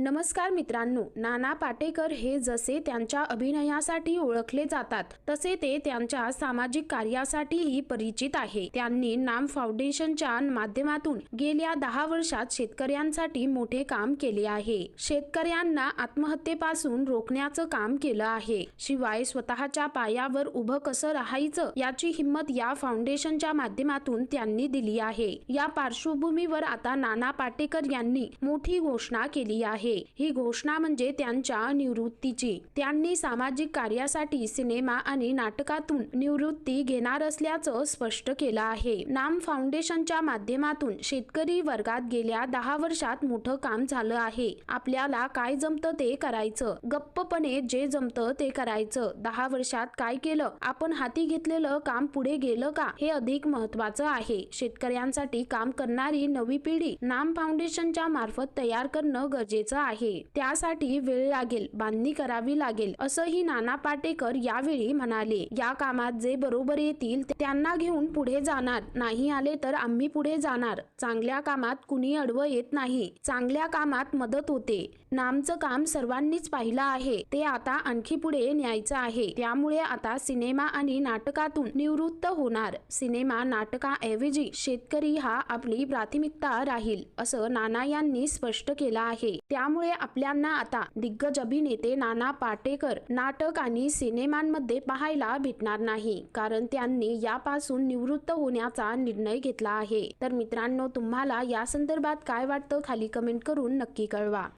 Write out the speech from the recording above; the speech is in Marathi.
नमस्कार मित्रांनो नाना पाटेकर हे जसे त्यांच्या अभिनयासाठी ओळखले जातात तसे ते त्यांच्या सामाजिक कार्यासाठीही परिचित आहे. त्यांनी नाम फाउंडेशनच्या माध्यमातून गेल्या दहा वर्षात शेतकऱ्यांसाठी मोठे काम केले आहे. शेतकऱ्यांना आत्महत्येपासून रोखण्याचं काम केलं आहे. शिवाय स्वतःच्या पायावर उभं कसं राहायचं याची हिंमत या फाउंडेशनच्या माध्यमातून त्यांनी दिली आहे. या पार्श्वभूमीवर आता नाना पाटेकर यांनी मोठी घोषणा केली आहे. ही घोषणा म्हणजे त्यांच्या निवृत्तीची. त्यांनी सामाजिक कार्यासाठी सिनेमा आणि नाटकातून निवृत्ती घेणार असल्याचं स्पष्ट केलं आहे. नाम फाउंडेशनच्या माध्यमातून शेतकरी वर्गात गेल्या दहा वर्षात मोठं काम झालं आहे. आपल्याला काय जमतं ते करायचं. गप्पपणे जे जमतं ते करायचं. दहा वर्षात काय केलं? आपण हाती घेतलेलं काम पुढे गेलं का? हे अधिक महत्वाचं आहे. शेतकऱ्यांसाठी काम करणारी नवी पिढी नाम फाउंडेशनच्या मार्फत तयार करणं गरजेचं गरजेचं आहे. त्यासाठी वेळ लागेल बांधणी करावी लागेल असंही नाना पाटेकर यावेळी म्हणाले. या कामात जे बरोबर येतील त्यांना घेऊन पुढे जाणार. नाही आले तर आम्ही पुढे जाणार. चांगल्या कामात कुणी अडवं येत नाही. चांगल्या कामात मदत होते. नामचं काम सर्वांनीच पाहिलं आहे. ते आता आणखी पुढे न्यायचं आहे. त्यामुळे आता सिनेमा आणि नाटकातून निवृत्त होणार. सिनेमा नाटकाऐवजी शेतकरी हा आपली प्राथमिकता राहील असं नाना यांनी स्पष्ट केलं आहे. त्यामुळे आपल्यांना आता दिग्गज अभिनेते नाना पाटेकर नाटक आणि सिनेमांमध्ये पाहायला भेटणार नाही. कारण त्यांनी यापासून निवृत्त होण्याचा निर्णय घेतला आहे. तर मित्रांनो तुम्हाला या संदर्भात काय वाटतं? खाली कमेंट करून नक्की कळवा.